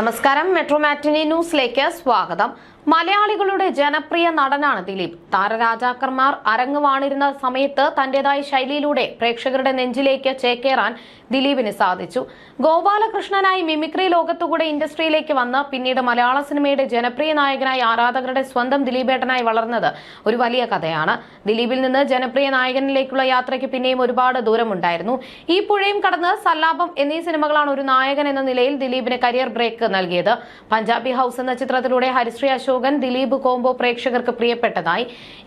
നമസ്കാരം. മെട്രോ മാറ്റിനി ന്യൂസിലേക്ക് സ്വാഗതം. മലയാളികളുടെ ജനപ്രിയ നടനാണ് ദിലീപ്. താരരാജാക്കന്മാർ അരങ്ങുവാണിരുന്ന സമയത്ത് തന്റേതായ ശൈലിയിലൂടെ പ്രേക്ഷകരുടെ നെഞ്ചിലേക്ക് ചേക്കേറാൻ ദിലീപിന് സാധിച്ചു. ഗോപാലകൃഷ്ണനായി മിമിക്രി ലോകത്തുകൂടെ ഇൻഡസ്ട്രിയിലേക്ക് വന്ന് പിന്നീട് മലയാള സിനിമയുടെ ജനപ്രിയ നായകനായി ആരാധകരുടെ സ്വന്തം ദിലീപേട്ടനായി വളർന്നത് ഒരു വലിയ കഥയാണ്. ദിലീപിൽ നിന്ന് ജനപ്രിയ നായകനിലേക്കുള്ള യാത്രയ്ക്ക് പിന്നെയും ഒരുപാട് ദൂരമുണ്ടായിരുന്നു. ഈ പുഴയും കടന്ന് സല്ലാപം എന്നീ സിനിമകളാണ് ഒരു നായകൻ എന്ന നിലയിൽ ദിലീപിന് കരിയർ ബ്രേക്ക് നൽകിയത്. പഞ്ചാബി ഹൌസ് എന്ന ചിത്രത്തിലൂടെ ഹരിശ്രീ അശോകൻ ദിലീപ് കോംബോ പ്രേക്ഷകർക്ക് പ്രിയപ്പെട്ടതായി.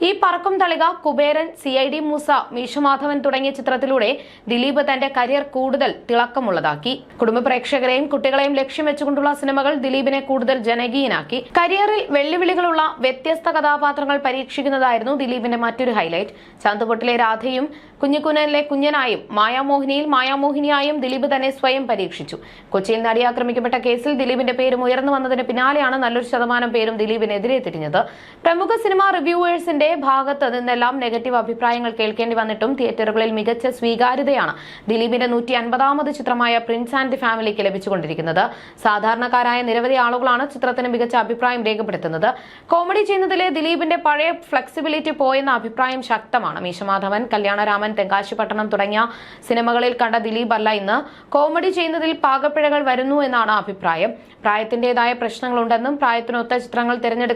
ഈ Parakkum Thalika Kuberan C I D Moosa Meesa Madhavan തുടങ്ങിയ ചിത്രത്തിലൂടെ ദിലീപ് തന്റെ കരിയർ കൂടുതൽ തിളക്കമുള്ളതാക്കി. കുടുംബ പ്രേക്ഷകരെയും കുട്ടികളെയും ലക്ഷ്യം വെച്ചുകൊണ്ടുള്ള സിനിമകൾ ദിലീപിനെ കൂടുതൽ ജനകീയനാക്കി. കരിയറിൽ വെല്ലുവിളികളുള്ള വ്യത്യസ്ത കഥാപാത്രങ്ങൾ പരീക്ഷിക്കുന്നതായിരുന്നു ദിലീപിന്റെ മറ്റൊരു ഹൈലൈറ്റ്. ചന്തുപൊട്ടിലെ രാധയും കുഞ്ഞിക്കുനലിലെ കുഞ്ഞനായും മായാമോഹിനിയിൽ മായാമോഹിനിയായും ദിലീപ് തന്നെ സ്വയം പരീക്ഷിച്ചു. കൊച്ചിയിൽ നടി ആക്രമിക്കപ്പെട്ട കേസിൽ ദിലീപിന്റെ പേരും ഉയർന്നു വന്നതിന് പിന്നാലെയാണ് നല്ലൊരു ശതമാനം പേരും ദിലീപിനെതിരെ തിരിഞ്ഞത്. പ്രമുഖ സിനിമാ റിവ്യൂവേഴ്സിന്റെ ഭാഗത്ത് നിന്നെല്ലാം നെഗറ്റീവ് അഭിപ്രായങ്ങൾ കേൾക്കേണ്ടി വന്നിട്ടും തിയേറ്ററുകളിൽ മികച്ച സ്വീകാര്യതയാണ് ദിലീപിന്റെ നൂറ്റി അൻപതാമത് ചിത്രമായ പ്രിൻസ് ആൻഡ് ഫാമിലിക്ക് ലഭിച്ചുകൊണ്ടിരിക്കുന്നത്. സാധാരണക്കാരായ നിരവധി ആളുകളാണ് ചിത്രത്തിന് മികച്ച അഭിപ്രായം രേഖപ്പെടുത്തുന്നത്. കോമഡി ചെയ്യുന്നതിലെ ദിലീപിന്റെ പഴയ ഫ്ലെക്സിബിലിറ്റി പോയെന്ന അഭിപ്രായം ശക്തമാണ്. മീശമാധവൻ കല്യാണരാമൻ തെങ്കാശിപട്ടണം തുടങ്ങിയ സിനിമകളിൽ കണ്ട ദിലീപ് അല്ല ഇന്ന്. കോമഡി ചെയ്യുന്നതിൽ പാകപ്പിഴകൾ വരുന്നു എന്നാണ് അഭിപ്രായം. പ്രായത്തിന്റേതായ പ്രശ്നങ്ങളുണ്ടെന്നും പ്രായത്തിനൊത്ത ചിത്രങ്ങൾ തിരഞ്ഞെടു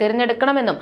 തിരഞ്ഞെടുക്കണമെന്നും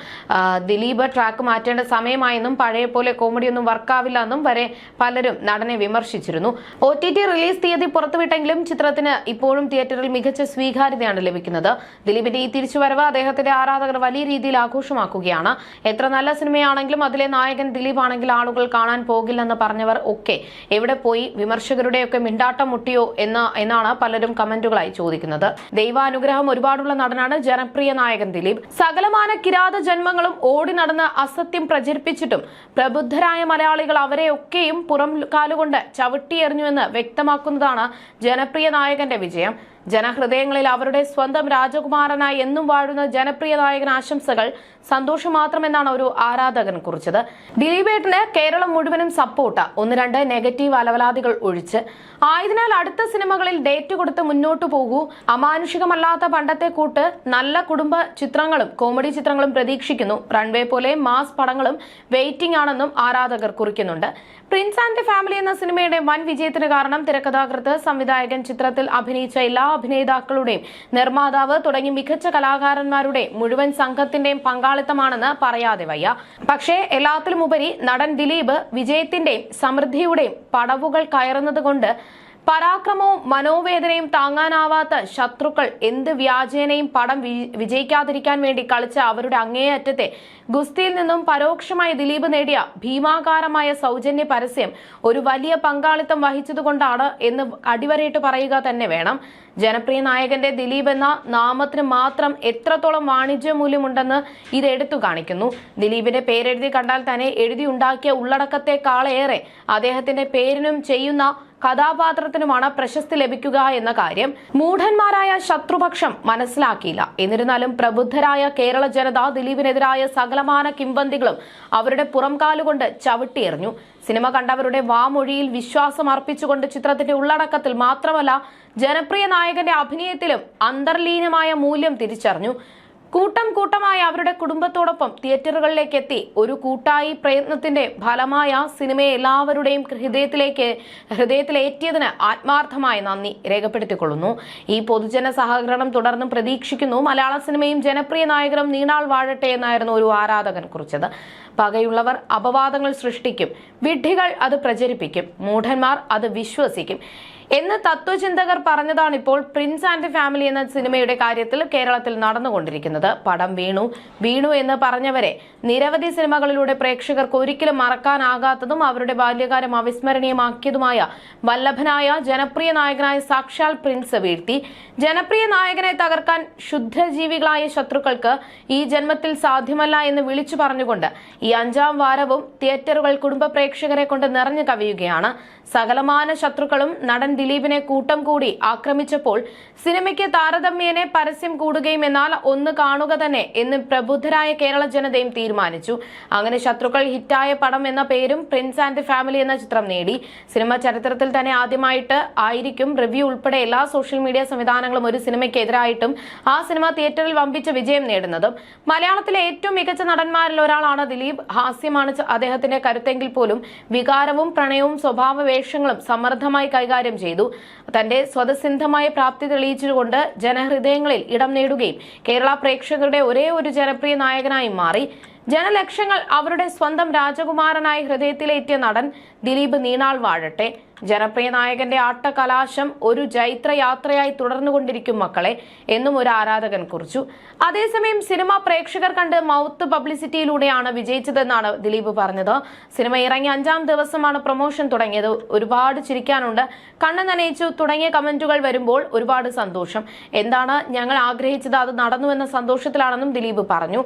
ദിലീപ് ട്രാക്ക് മാറ്റേണ്ട സമയമായെന്നും പഴയ പോലെ കോമഡിയൊന്നും വർക്കാവില്ല എന്നും വരെ പലരും നടനെ വിമർശിച്ചിരുന്നു. ഒ ടി ടി റിലീസ് തീയതി പുറത്തുവിട്ടെങ്കിലും ചിത്രത്തിന് ഇപ്പോഴും തിയേറ്ററിൽ മികച്ച സ്വീകാര്യതയാണ് ലഭിക്കുന്നത്. ദിലീപിന്റെ ഈ തിരിച്ചുവരവ് അദ്ദേഹത്തിന്റെ ആരാധകർ വലിയ രീതിയിൽ ആഘോഷമാക്കുകയാണ്. എത്ര നല്ല സിനിമയാണെങ്കിലും അതിലെ നായകൻ ദിലീപ് ആണെങ്കിൽ ആളുകൾ കാണാൻ പോകില്ലെന്ന് പറഞ്ഞവർ ഒക്കെ എവിടെ പോയി വിമർശകരുടെയൊക്കെ മിണ്ടാട്ടം മുട്ടിയോ എന്ന് എന്നാണ് പലരും കമന്റുകളായി ചോദിക്കുന്നത്. ദൈവാനുഗ്രഹം ഒരുപാടുള്ള നടനാണ് ജനപ്രിയ നായകൻ. ദിലീപ്. സകലമാന കിരാത ജന്മങ്ങളും ഓടി നടന്ന് അസത്യം പ്രചരിപ്പിച്ചിട്ടും പ്രബുദ്ധരായ മലയാളികൾ അവരെയൊക്കെയും പുറം കാലുകൊണ്ട് ചവിട്ടിയെറിഞ്ഞുവെന്ന് വ്യക്തമാക്കുന്നതാണ് ജനപ്രിയ നായകന്റെ വിജയം. ജനഹൃദയങ്ങളിൽ അവരുടെ സ്വന്തം രാജകുമാരനായി എന്നും വാഴുന്ന ജനപ്രിയ നായകൻ ആശംസകൾ സന്തോഷം മാത്രമെന്നാണ് ഒരു ആരാധകൻ കുറിച്ചത്. ദിലീപേട്ടന് കേരളം മുഴുവനും സപ്പോർട്ട് ഒന്ന് രണ്ട് നെഗറ്റീവ് അലവലാദികൾ ഒഴിച്ച്. ആയതിനാൽ അടുത്ത സിനിമകളിൽ ഡേറ്റ് കൊടുത്ത് മുന്നോട്ടു പോകൂ. അമാനുഷികമല്ലാത്ത പണ്ടത്തെ കൂട്ട് നല്ല കുടുംബ ചിത്രങ്ങളും കോമഡി ചിത്രങ്ങളും പ്രതീക്ഷിക്കുന്നു. റൺവേ പോലെ മാസ് പടങ്ങളും വെയിറ്റിംഗ് ആണെന്നും ആരാധകർ കുറിക്കുന്നുണ്ട്. പ്രിൻസ് ആൻഡ് ഫാമിലി എന്ന സിനിമയുടെ വൻ വിജയത്തിന് കാരണം തിരക്കഥാകൃത്ത് സംവിധായകൻ ചിത്രത്തിൽ അഭിനയിച്ച എല്ലാ അഭിനേതാക്കളുടെയും നിർമ്മാതാവ് തുടങ്ങി മികച്ച കലാകാരന്മാരുടെ മുഴുവൻ സംഘത്തിന്റെയും പങ്കാളിത്തമാണെന്ന് പറയാതെ വയ്യ. പക്ഷേ എല്ലാത്തിലും ഉപരി നടൻ ദിലീപ് വിജയത്തിന്റെയും സമൃദ്ധിയുടെയും പടവുകൾ കയറുന്നതുകൊണ്ട് പരാക്രമവും മനോവേദനയും താങ്ങാനാവാത്ത ശത്രുക്കൾ എന്ത് വ്യാജേനയും പടം വിജയിക്കാതിരിക്കാൻ വേണ്ടി കളിച്ച അവരുടെ അങ്ങേയറ്റത്തെ ഗുസ്തിയിൽ നിന്നും പരോക്ഷമായി ദിലീപ് നേടിയ ഭീമാകാരമായ സൗജന്യ പരസ്യം ഒരു വലിയ പങ്കാളിത്തം വഹിച്ചതുകൊണ്ടാണ് എന്ന് അടിവരയിട്ട് പറയുക തന്നെ വേണം. ജനപ്രിയ നായകന്റെ ദിലീപ് എന്ന നാമത്തിന് മാത്രം എത്രത്തോളം വാണിജ്യ മൂല്യമുണ്ടെന്ന് ഇത് എടുത്തു കാണിക്കുന്നു. ദിലീപിന്റെ പേരെഴുതി കണ്ടാൽ തന്നെ എഴുതിയുണ്ടാക്കിയ ഉള്ളടക്കത്തെക്കാളേറെ അദ്ദേഹത്തിന്റെ പേരിനും ചെയ്യുന്ന കഥാപാത്രത്തിനുമാണ് പ്രശസ്തി ലഭിക്കുക എന്ന കാര്യം മൂഢന്മാരായ ശത്രുപക്ഷം മനസ്സിലാക്കിയില്ല. എന്നിരുന്നാലും പ്രബുദ്ധരായ കേരള ജനത ദിലീപിനെതിരായ സകലമാന കിംവന്തികളും അവരുടെ പുറംകാലുകൊണ്ട് ചവിട്ടിയെറിഞ്ഞു. സിനിമ കണ്ടവരുടെ വാമൊഴിയിൽ വിശ്വാസം അർപ്പിച്ചുകൊണ്ട് ചിത്രത്തിന്റെ ഉള്ളടക്കത്തിൽ മാത്രമല്ല ജനപ്രിയ നായകന്റെ അഭിനയത്തിലും അന്തർലീനമായ മൂല്യം തിരിച്ചറിഞ്ഞു. കൂട്ടം കൂട്ടമായി അവരുടെ കുടുംബത്തോടൊപ്പം തിയേറ്ററുകളിലേക്ക് എത്തി ഒരു കൂട്ടായി പ്രയത്നത്തിന്റെ ഫലമായ സിനിമയെ എല്ലാവരുടെയും ഹൃദയത്തിലേക്ക് ഹൃദയത്തിലേറ്റിയതിന് ആത്മാർത്ഥമായ നന്ദി രേഖപ്പെടുത്തിക്കൊള്ളുന്നു. ഈ പൊതുജന സഹകരണം തുടർന്നും പ്രതീക്ഷിക്കുന്നു. മലയാള സിനിമയും ജനപ്രിയ നായകനും നീണാൾ വാഴട്ടെ എന്നായിരുന്നു ഒരു ആരാധകൻ കുറിച്ചത്. പകയുള്ളവർ അപവാദങ്ങൾ സൃഷ്ടിക്കും. വിഡ്ഢികൾ അത് പ്രചരിപ്പിക്കും. മൂഢന്മാർ അത് വിശ്വസിക്കും. എന്ന് തത്വചിന്തകർ പറഞ്ഞതാണിപ്പോൾ പ്രിൻസ് ആൻഡ് ഫാമിലി എന്ന സിനിമയുടെ കാര്യത്തിൽ കേരളത്തിൽ നടന്നുകൊണ്ടിരിക്കുന്നത്. പടം വീണു. വീണു എന്ന് പറഞ്ഞവരെ നിരവധി സിനിമകളിലൂടെ പ്രേക്ഷകർക്ക് ഒരിക്കലും മറക്കാനാകാത്തതും അവരുടെ ബാല്യകാലം അവിസ്മരണീയമാക്കിയതുമായ വല്ലഭനായ ജനപ്രിയ നായകനായ സാക്ഷാൽ പ്രിൻസ് വീഴ്ത്തി. ജനപ്രിയ നായകനെ തകർക്കാൻ ശുദ്ധജീവികളായ ശത്രുക്കൾക്ക് ഈ ജന്മത്തിൽ സാധ്യമല്ല എന്ന് വിളിച്ചു പറഞ്ഞുകൊണ്ട് ഈ അഞ്ചാം വാരവും തിയേറ്ററുകൾ കുടുംബ പ്രേക്ഷകരെ കൊണ്ട് നിറഞ്ഞു കവിയുകയാണ്. സകലമാന ശത്രുക്കളും നടൻ ദിലീപിനെ കൂട്ടം കൂടി ആക്രമിച്ചപ്പോൾ സിനിമയ്ക്ക് താരതമ്യേനെ പരസ്യം കൂടുകയും എന്നാൽ ഒന്ന് കാണുക തന്നെ എന്ന് പ്രബുദ്ധരായ കേരള ജനതയും തീരുമാനിച്ചു. അങ്ങനെ ശത്രുക്കൾ ഹിറ്റായ പടം എന്ന പേരും പ്രിൻസ് ആൻഡ് ഫാമിലി എന്ന ചിത്രം നേടി. സിനിമ ചരിത്രത്തിൽ തന്നെ ആദ്യമായിട്ട് ആയിരിക്കും റിവ്യൂ ഉൾപ്പെടെ എല്ലാ സോഷ്യൽ മീഡിയ സംവിധാനങ്ങളും ഒരു സിനിമയ്ക്കെതിരായിട്ടും ആ സിനിമ തിയേറ്ററിൽ വമ്പിച്ച വിജയം നേടുന്നതും. മലയാളത്തിലെ ഏറ്റവും മികച്ച നടന്മാരിൽ ഒരാളാണ് ദിലീപ്. ഹാസ്യമാണ് അദ്ദേഹത്തിന്റെ കരുത്തെങ്കിൽ പോലും വികാരവും പ്രണയവും സ്വഭാവ വേഷങ്ങളും സമർത്ഥമായി കൈകാര്യം ചെയ്തു. തന്റെ സ്വതസിദ്ധമായ പ്രാപ്തി തെളിയിച്ചുകൊണ്ട് ജനഹൃദയങ്ങളിൽ ഇടം നേടുകയും കേരള പ്രേക്ഷകരുടെ ഒരേ ഒരു ജനപ്രിയ നായകനായി മാറി. ജനലക്ഷങ്ങൾ അവരുടെ സ്വന്തം രാജകുമാരനായി ഹൃദയത്തിലേറ്റിയ നടൻ ദിലീപ് നീണാൾ വാഴട്ടെ. ജനപ്രിയ നായകന്റെ ആട്ടകലാശം ഒരു ജൈത്രയാത്രയായി തുടർന്നുകൊണ്ടിരിക്കും മക്കളെ എന്നും ഒരു ആരാധകൻ കുറിച്ചു. അതേസമയം സിനിമ പ്രേക്ഷകർ കണ്ട് മൗത്ത് പബ്ലിസിറ്റിയിലൂടെയാണ് വിജയിച്ചതെന്നാണ് ദിലീപ് പറഞ്ഞത്. സിനിമ ഇറങ്ങി അഞ്ചാം ദിവസമാണ് പ്രൊമോഷൻ തുടങ്ങിയത്. ഒരുപാട് ചിരിക്കാനുണ്ട്. കണ്ണു നനയിച്ചു തുടങ്ങിയ കമന്റുകൾ വരുമ്പോൾ ഒരുപാട് സന്തോഷം. എന്താണ് ഞങ്ങൾ ആഗ്രഹിച്ചത്? അത് നടന്നുവെന്ന സന്തോഷത്തിലാണെന്നും ദിലീപ് പറഞ്ഞു.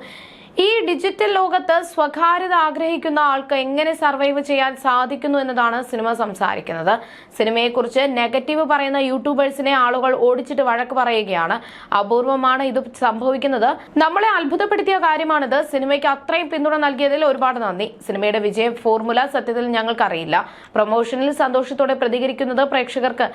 ഈ ഡിജിറ്റൽ ലോകത്ത് സ്വകാര്യത ആഗ്രഹിക്കുന്ന ആൾക്ക് എങ്ങനെ സർവൈവ് ചെയ്യാൻ സാധിക്കുന്നു എന്നതാണ് സിനിമ സംസാരിക്കുന്നത്. സിനിമയെക്കുറിച്ച് നെഗറ്റീവ് പറയുന്ന യൂട്യൂബേഴ്സിനെ ആളുകൾ ഓടിച്ചിട്ട് വഴക്ക് പറയുകയാണ്. അപൂർവമാണ് ഇത് സംഭവിക്കുന്നത്. നമ്മളെ അത്ഭുതപ്പെടുത്തിയ കാര്യമാണിത്. സിനിമയ്ക്ക് അത്രയും പിന്തുണ നൽകിയതിൽ ഒരുപാട് നന്ദി. സിനിമയുടെ വിജയ ഫോർമുല സത്യത്തിൽ ഞങ്ങൾക്കറിയില്ല. പ്രൊമോഷനിൽ സന്തോഷത്തോടെ പ്രതികരിക്കുന്നത് പ്രേക്ഷകർക്ക്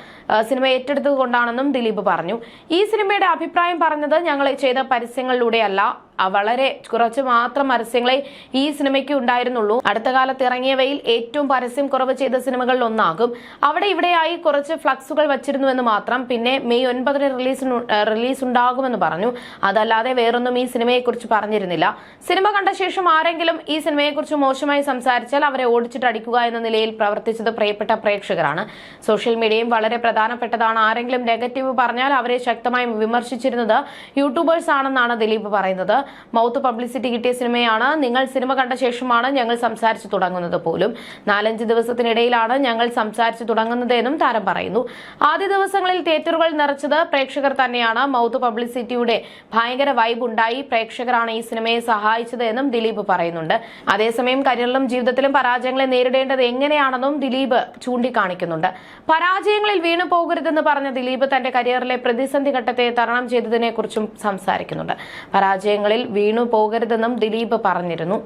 സിനിമ ഏറ്റെടുത്തത് കൊണ്ടാണെന്നും ദിലീപ് പറഞ്ഞു. ഈ സിനിമയുടെ അഭിപ്രായം പറഞ്ഞത് ഞങ്ങൾ ചെയ്ത പരസ്യങ്ങളിലൂടെയല്ല. വളരെ കുറച്ച് മാത്രം പരസ്യങ്ങളെ ഈ സിനിമയ്ക്ക് ഉണ്ടായിരുന്നുള്ളൂ. അടുത്ത കാലത്ത് ഇറങ്ങിയവയിൽ ഏറ്റവും പരസ്യം കുറവ് ചെയ്ത സിനിമകളിൽ ഒന്നാകും. അവിടെ ഇവിടെയായി കുറച്ച് ഫ്ലക്സുകൾ വച്ചിരുന്നുവെന്ന് മാത്രം പിന്നെ മെയ് ഒൻപതിന് റിലീസ് റിലീസ് ഉണ്ടാകുമെന്ന് പറഞ്ഞു. അതല്ലാതെ വേറൊന്നും ഈ സിനിമയെ കുറിച്ച് പറഞ്ഞിരുന്നില്ല. സിനിമ കണ്ട ശേഷം ആരെങ്കിലും ഈ സിനിമയെ കുറിച്ച് മോശമായി സംസാരിച്ചാൽ അവരെ ഓടിച്ചിട്ട് അടിക്കുക എന്ന നിലയിൽ പ്രവർത്തിച്ചത് പ്രിയപ്പെട്ട പ്രേക്ഷകരാണ്. സോഷ്യൽ മീഡിയയും വളരെ പ്രധാനപ്പെട്ടതാണ്. ആരെങ്കിലും നെഗറ്റീവ് പറഞ്ഞാൽ അവരെ ശക്തമായി വിമർശിച്ചിരുന്നത് യൂട്യൂബേഴ്സ് ആണെന്നാണ് ദിലീപ് പറയുന്നത്. മൗത്ത് പബ്ലിസിറ്റി കിട്ടിയ സിനിമയാണ്. നിങ്ങൾ സിനിമ കണ്ട ശേഷമാണ് ഞങ്ങൾ സംസാരിച്ചു തുടങ്ങുന്നത് പോലും. നാലഞ്ച് ദിവസത്തിനിടയിലാണ് ഞങ്ങൾ സംസാരിച്ചു തുടങ്ങുന്നത് എന്നും താരം പറയുന്നു. ആദ്യ ദിവസങ്ങളിൽ തിയേറ്ററുകൾ നിറച്ചത് പ്രേക്ഷകർ തന്നെയാണ്. മൗത്ത് പബ്ലിസിറ്റിയുടെ ഭയങ്കര വൈബ് ഉണ്ടായി. പ്രേക്ഷകരാണ് ഈ സിനിമയെ സഹായിച്ചത് എന്നും ദിലീപ് പറയുന്നുണ്ട്. അതേസമയം കരിയറിലും ജീവിതത്തിലും പരാജയങ്ങളെ നേരിടേണ്ടത് എങ്ങനെയാണെന്നും ദിലീപ് ചൂണ്ടിക്കാണിക്കുന്നുണ്ട്. പരാജയങ്ങളിൽ വീണു പോകരുതെന്ന് പറഞ്ഞ ദിലീപ് തന്റെ കരിയറിലെ പ്രതിസന്ധി ഘട്ടത്തെ തരണം ചെയ്തതിനെ കുറിച്ചും സംസാരിക്കുന്നുണ്ട്. പരാജയങ്ങളിൽ വീണു പോകരുതെന്നും ദിലീപ് പറഞ്ഞിരുന്നു